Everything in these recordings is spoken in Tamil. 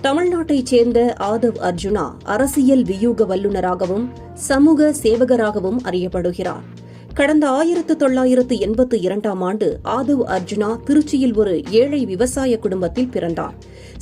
தமிழ்நாட்டைச் சேர்ந்த ஆதவ் அர்ஜுனா அரசியல் வியூக வல்லுநராகவும் சமூக சேவகராகவும் அறியப்படுகிறார். கடந்த ஆயிரத்து தொள்ளாயிரத்து எண்பத்து இரண்டாம் ஆண்டு ஆதவ் அர்ஜுனா திருச்சியில் ஒரு ஏழை விவசாய குடும்பத்தில் பிறந்தார்.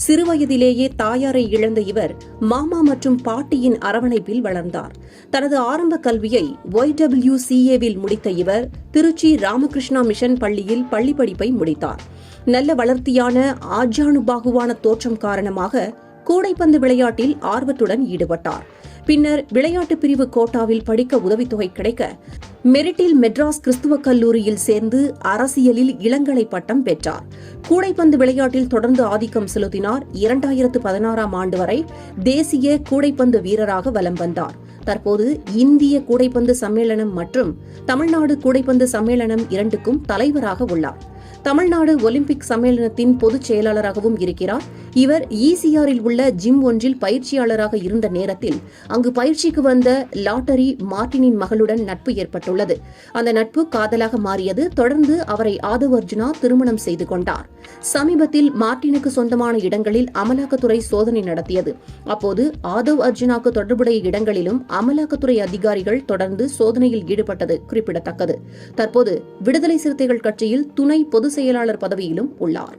சிறுவயதிலேயே தாயாரை இழந்த இவர் மாமா மற்றும் பாட்டியின் அரவணைப்பில் வளர்ந்தார். தனது ஆரம்ப கல்வியை ஒய்டபிள்யூசிஏவில் முடித்த இவர் திருச்சி ராமகிருஷ்ணா மிஷன் பள்ளியில் பள்ளிப்படிப்பை முடித்தார். நல்ல வளர்த்தியான ஆஜானுபாகுவான தோற்றம் காரணமாக கூடைப்பந்து விளையாட்டில் ஆர்வத்துடன் ஈடுபட்டார். பின்னர் விளையாட்டு பிரிவு கோட்டாவில் படிக்க உதவித்தொகை கிடைக்க மெரிட்டில் மெட்ராஸ் கிறிஸ்துவ கல்லூரியில் சேர்ந்து அரசியலில் இளங்கலை பட்டம் பெற்றார். கூடைப்பந்து விளையாட்டில் தொடர்ந்து ஆதிக்கம் செலுத்தினார். இரண்டாயிரத்து பதினாறாம் ஆண்டு வரை தேசிய கூடைப்பந்து வீரராக வலம் வந்தார். தற்போது இந்திய கூடைப்பந்து சம்மேளனம் மற்றும் தமிழ்நாடு கூடைப்பந்து சம்மேளனம் இரண்டுக்கும் தலைவராக உள்ளார். தமிழ்நாடு ஒலிம்பிக் சம்மேளனத்தின் பொதுச் செயலாளராகவும் இருக்கிறார். இவர் இசிஆரில் உள்ள ஜிம் ஒன்றில் பயிற்சியாளராக இருந்த நேரத்தில் அங்கு பயிற்சிக்கு வந்த லாட்டரி மார்டினின் மகளுடன் நட்பு ஏற்பட்டுள்ளது. அந்த நட்பு காதலாக மாறியது. தொடர்ந்து அவரை ஆதவ் அர்ஜுனா திருமணம் செய்து கொண்டார். சமீபத்தில் மார்டினுக்கு சொந்தமான இடங்களில் அமலாக்கத்துறை சோதனை நடத்தியது. அப்போது ஆதவ் அர்ஜுனாக்கு தொடர்புடைய இடங்களிலும் அமலாக்கத்துறை அதிகாரிகள் தொடர்ந்து சோதனையில் ஈடுபட்டது குறிப்பிடத்தக்கது. தற்போது விடுதலை சிறுத்தைகள் கட்சியில் துணை பொதுச் செயலாளர் பதவியிலும் உள்ளார்.